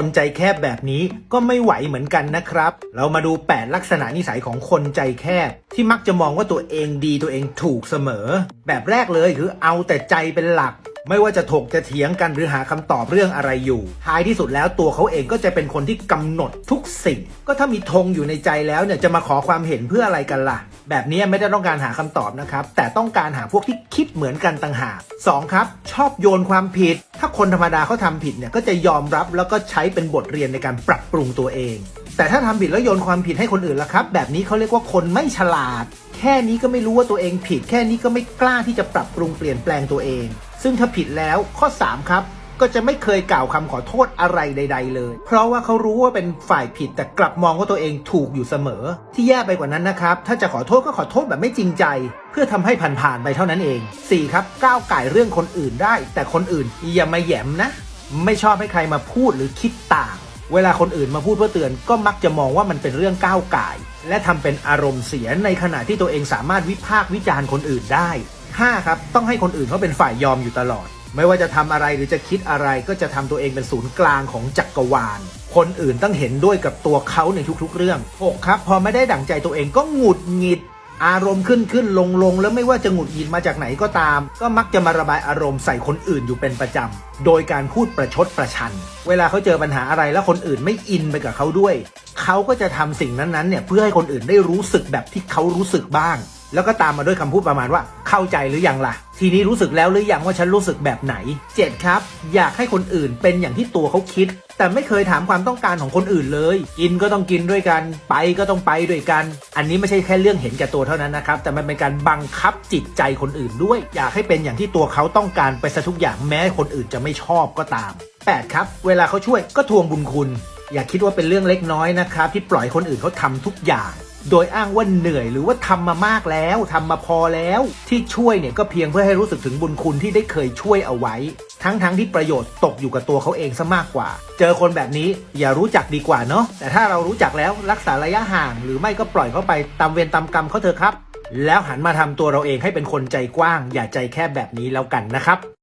คนใจแคบแบบนี้ก็ไม่ไหวเหมือนกันนะครับ เรามาดู 8 ลักษณะนิสัยของคนใจแคบ ที่มักจะมองว่าตัวเองดีตัวเองถูกเสมอ แบบแรกเลยคือเอาแต่ใจเป็นหลัก ไม่ว่าจะถกจะเถียงกันหรือหาคำตอบเรื่องอะไรอยู่ ท้ายที่สุดแล้วตัวเขาเองก็จะเป็นคนที่กำหนดทุกสิ่ง ก็ถ้ามีธงอยู่ในใจแล้วเนี่ยจะมาขอความเห็นเพื่ออะไรกันล่ะ แบบนี้ไม่ได้ต้องการหาคำตอบนะครับ แต่ต้องการหาพวกที่คิดเหมือนกันต่างหากสองครับ ชอบโยนความผิด ถ้าคนธรรมดาเขาทำผิดเนี่ยก็จะยอมรับแล้วก็ใช้เป็นบทเรียนในการปรับปรุงตัวเอง แต่ถ้าทำผิดแล้วโยนความผิดให้คนอื่นล่ะครับ แบบนี้เขาเรียกว่าคนไม่ฉลาด แค่นี้ก็ไม่รู้ว่าตัวเองผิด แค่นี้ก็ไม่กล้าที่จะปรับปรุงเปลี่ยนแปลงตัวเอง ซึ่งถ้าผิดแล้วข้อ 3 ครับ ก็จะไม่เคยกล่าวคำขอโทษอะไรใด ๆ เลย เพราะว่าเขารู้ว่าเป็นฝ่ายผิดแต่กลับมองว่าตัวเองถูกอยู่เสมอ ที่แย่ไปกว่านั้นนะครับ ถ้าจะขอโทษก็ขอโทษแบบไม่จริงใจ เพื่อทำให้ผ่านๆไปเท่านั้นเอง 4. ครับก้าวไก่เรื่องคนอื่นได้ แต่คนอื่นอย่ามาแยมนะ ไม่ชอบให้ใครมาพูดหรือคิดต่าง เวลาคนอื่นมาพูดเพื่อเตือน ก็มักจะมองว่ามันเป็นเรื่องก้าวไก่และทำเป็นอารมณ์เสียในขณะที่ตัวเองสามารถวิพากษ์วิจารณ์คนอื่นได้ 5. ครับต้องให้คนอื่นเขาเป็นฝ่ายยอมอยู่ตลอด ไม่ว่าจะทำอะไรหรือจะคิดอะไรก็จะทำตัวเองเป็นศูนย์กลางของจักรวาล คนอื่นต้องเห็นด้วยกับตัวเขาในทุกๆ เรื่อง 6. ครับ พอไม่ได้ดั่งใจตัวเองก็หงุดหงิด อารมณ์ขึ้นขึ้นลงลงแล้วไม่ว่าจะหงุดหงิดมาจากไหนก็ตาม ก็มักจะมาระบายอารมณ์ใส่คนอื่นอยู่เป็นประจำ โดยการพูดประชดประชัน เวลาเขาเจอปัญหาอะไรแล้วคนอื่นไม่อินไปกับเขาด้วย เขาก็จะทำสิ่งนั้นๆเนี่ยเพื่อให้คนอื่นได้รู้สึกแบบที่เขารู้สึกบ้าง แล้วก็ตามมาด้วยคำพูดประมาณว่าเข้าใจหรือยังล่ะ ทีนี้รู้สึกแล้วหรือยังว่าฉันรู้สึกแบบไหน 7 ครับ อยากให้คนอื่นเป็นอย่างที่ตัวเขาคิด แต่ไม่เคยถามความต้องการของคนอื่นเลย กินก็ต้องกินด้วยกัน ไปก็ต้องไปด้วยกัน อันนี้ไม่ใช่แค่เรื่องเห็นแก่ตัวเท่านั้นนะครับ แต่มันเป็นการบังคับจิตใจคนอื่นด้วย อยากให้เป็นอย่างที่ตัวเขาต้องการไปซะทุกอย่างแม้คนอื่นจะไม่ชอบก็ตาม 8 ครับ เวลาเขาช่วยก็ทวงบุญคุณ อย่าคิดว่าเป็นเรื่องเล็กน้อยนะครับที่ปล่อยคนอื่นเขาทำทุกอย่าง โดยอ้างว่าเหนื่อยหรือว่าทำมามากแล้วทำมาพอแล้ว ที่ช่วยเนี่ยก็เพียงเพื่อให้รู้สึกถึงบุญคุณที่ได้เคยช่วยเอาไว้ ทั้งๆทที่ประโยชน์ตกอยู่กับตัวเขาเองซะมากกว่า เจอคนแบบนี้อย่ารู้จักดีกว่าเนาะแต่ถ้าเรารู้จักแล้วรักษาระยะห่าง หรือไม่ก็ปล่อยเขาไปตามเวรตามกรรมเขาเถอะครับ แล้วหันมาทำตัวเราเองให้เป็นคนใจกว้าง อย่าใจแคบแบบนี้แล้วกันนะครับ